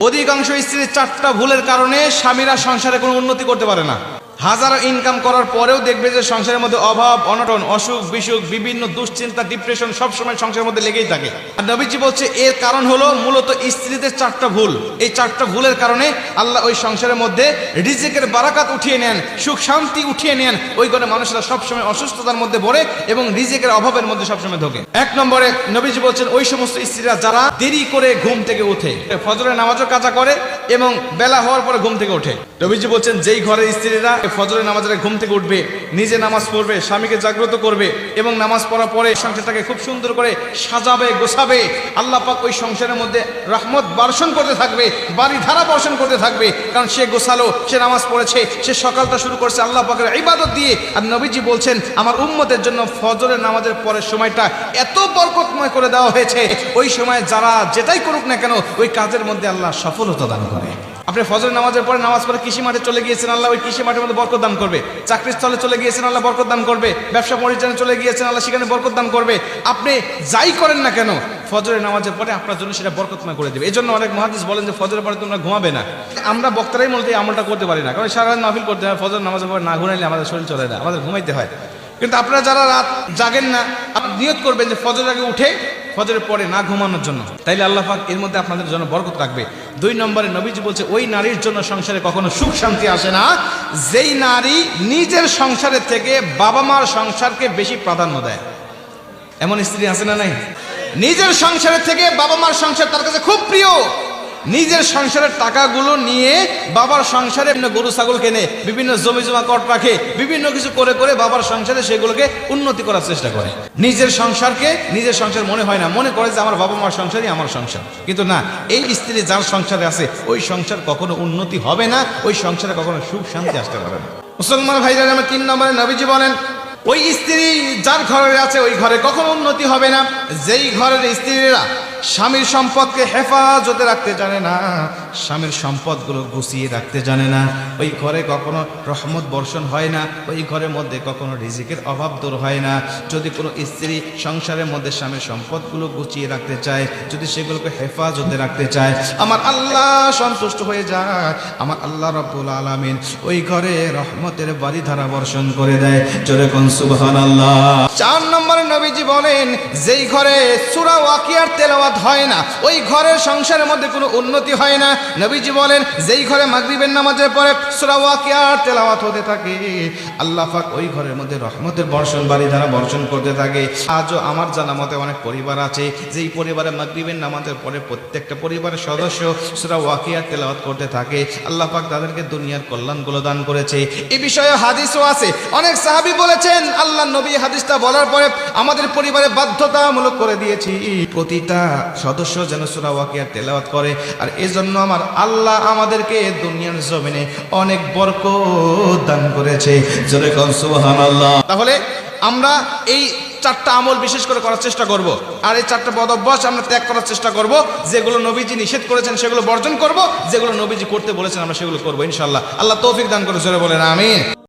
অধিকাংশ স্ত্রীর চারটা ভুলের কারণে স্বামীরা সংসারে কোনো উন্নতি করতে পারে না। হাজারো ইনকাম করার পরেও দেখবে যে সংসারের মধ্যে অভাব, অনটন, অসুখ, বিসুখ, বিভিন্ন দুশ্চিন্তা ডিপ্রেশন সবসময় সংসারের মধ্যে লেগেই থাকে। আর নবীজি বলছে, এর কারণ হলো মূলত স্ত্রীদের চারটা ভুল। এই চারটা ভুলের কারণে আল্লাহ ওই সংসারের মধ্যে রিজিকের বারাকাত উঠিয়ে নেন, সুখ শান্তি উঠিয়ে নেন। ওই ঘরে মানুষরা সবসময় অসুস্থতার মধ্যে পড়ে এবং রিজিকের অভাবের মধ্যে সবসময় ঢোকে। এক নম্বরে নবীজি বলছেন, ওই সমস্ত স্ত্রীরা যারা দেরি করে ঘুম থেকে উঠে ফজরের নামাজও কাজা করে এবং বেলা হওয়ার পরে ঘুম থেকে ওঠে। নবীজি বলছেন, যেই ঘরের স্ত্রীরা ফজরের নামাজের ঘুম থেকে উঠবে, নিজে নামাজ পড়বে, স্বামীকে জাগ্রত করবে এবং নামাজ পড়ার পরে সংসারটাকে খুব সুন্দর করে সাজাবে, গোছাবে। আল্লাহ পাক ওই সংসারের মধ্যে রহমত বর্ষণ করতে থাকবে, বাড়ি ধারা বর্ষণ করতে থাকবে। কারণ সে গোছালো, সে নামাজ পড়েছে, সে সকালটা শুরু করছে আল্লাহ পাকের ইবাদত দিয়ে। আর নবীজি বলছেন, আমার উম্মতের জন্য ফজরের নামাজের পরের সময়টা এত বরকতময় করে দেওয়া হয়েছে। ওই সময় যারা যেটাই করুক না কেন, ওই কাজের মধ্যে আল্লাহ সফলতা দান করে। আপনি ফজর নামাজের পরে নামাজ পড়ে কৃষি মাঠে চলে গিয়েছেন, আল্লাহ ওই কৃষি মাঠের মধ্যে বরকত দান করবে। চাকরির স্থলে চলে গিয়েছেন, আল্লাহ বরকত দান করবে। ব্যবসা পরিচালনা চলে গিয়েছেন, আল্লাহ সেখানে বরকত দান করবে। আপনি যাই করেন না কেন, ফজরের নামাজের পরে আপনার জন্য সেটা বরকতময় করে দেবে। এই জন্য অনেক মহাদিস বলেন যে, ফজরের পরে তোমরা ঘুমাবে না। আমরা বক্তারাই মূলত এই আমলটা করতে পারি না। কারণ সারা মাহফিল করতে হয় ফজর নামাজের পরে না ঘুরাইলে আমাদের শরীর চলে না, আমাদের ঘুমাইতে হয়। কিন্তু আপনারা যারা রাত জাগেন না, আপনি নিয়ত করবেন যে ফজর আগে উঠে ফজরের পরে না ঘুমানোর জন্য। তাইলে আল্লাহ পাক এর মধ্যে আপনাদের জন্য বরকত রাখবে। দুই নম্বরে নবীজি বলছে, ওই নারীর জন্য সংসারে কখনো সুখ শান্তি আসে না। যেই নারী নিজের সংসারের থেকে বাবা মার সংসারকে বেশি প্রাধান্য দেয়। এমন স্ত্রী আছে না নাই? নিজের সংসারের থেকে বাবা মার সংসার তার কাছে খুব প্রিয়। নিজের সংসারের টাকাগুলো নিয়ে বাবার সংসারে গরু, ছাগল কেনে, বিভিন্ন জমি জমা কট রাখে, বিভিন্ন কিছু করে করে বাবার সংসারে সেগুলোকে উন্নতি করার চেষ্টা করে। নিজের সংসারকে নিজের সংসার মনে হয় না। মনে করে যে আমার বাবা মার সংসারই আমার সংসার। কিন্তু না, এই স্ত্রী যার সংসারে আছে, ওই সংসার কখনো উন্নতি হবে না, ওই সংসারে কখনো সুখ শান্তি আসতে পারে না। মুসলমান ভাইরা আমার তিন নম্বরে নবীজি বলেন, ওই স্ত্রী যার ঘরে আছে, ওই ঘরে কখনো উন্নতি হবে না। যেই ঘরের স্ত্রীরা স্বামীর সম্পদকে হেফাজতে রাখতে জানে না, স্বামীর সম্পদগুলো গুছিয়ে রাখতে জানে না। ওই ঘরে কখনো রহমত বর্ষণ হয় না, ওই ঘরের মধ্যে কখনো রিজিকের অভাব দূর হয় না। যদি কোনো স্ত্রী সংসারের মধ্যে স্বামীর সম্পদগুলো গুছিয়ে রাখতে চায়, যদি সেগুলোকে হেফাজতে রাখতে চায়, আমার আল্লাহ সন্তুষ্ট হয়ে যায়, আমার আল্লাহ রব্বুল আলমিন ওই ঘরে রহমতের বাড়ি ধারা বর্ষণ করে দেয়। চলে কোন সুবহান আল্লাহ চার নম্বরে নবীজি বলেন, যেই ঘরে সুরা ওয়াকিয়ার তেলাওয়াত হয় না। ওই ঘরের সংসারের মধ্যে কোনো উন্নতি হয় না। নবীজি বলেন, যেই ঘরে মাগরিবের নামাজের পরে সুরা ওয়াকিয়ার তেলাওয়াত হতে থাকে, আল্লাহ পাক ওই ঘরের মধ্যে রহমতের বর্ষণ, বাড়ি ধারা বর্ষণ করতে থাকে। আজও আমার জানা মতে অনেক পরিবার আছে, যেই পরিবারে মাগরিবের নামাজের পরে প্রত্যেকটা পরিবারের সদস্য সুরা ওয়াকিয়ার তেলাওয়াত করতে থাকে, আল্লাহ পাক তাদেরকে দুনিয়ার কল্যাণগুলো দান করেছে। এ বিষয়ে হাদিসও আছে। অনেক সাহাবী বলেছেন আল্লাহ নবী হাদিসটা বলার পরে আমাদের পরিবারে বাধ্যতামূলক করে দিয়েছি। প্রতিটা সদস্য যেন সুরা ওয়াকিয়ার তেলাওয়াত করে। আর এজন্য আমার আল্লাহ আমাদেরকে দুনিয়ার জমিনে অনেক বরকত দান করেছে। জোরে তাহলে আমরা এই চারটা আমল বিশেষ করে করার চেষ্টা করব। আর এই চারটা বদ অভ্যাস আমরা ত্যাগ করার চেষ্টা করব। যেগুলো নবীজি নিষেধ করেছেন, সেগুলো বর্জন করব। যেগুলো নবীজি করতে বলেছেন, আমরা সেগুলো করব ইনশাল্লাহ আল্লাহ তৌফিক দান করে জোরে বলেন, আমিন।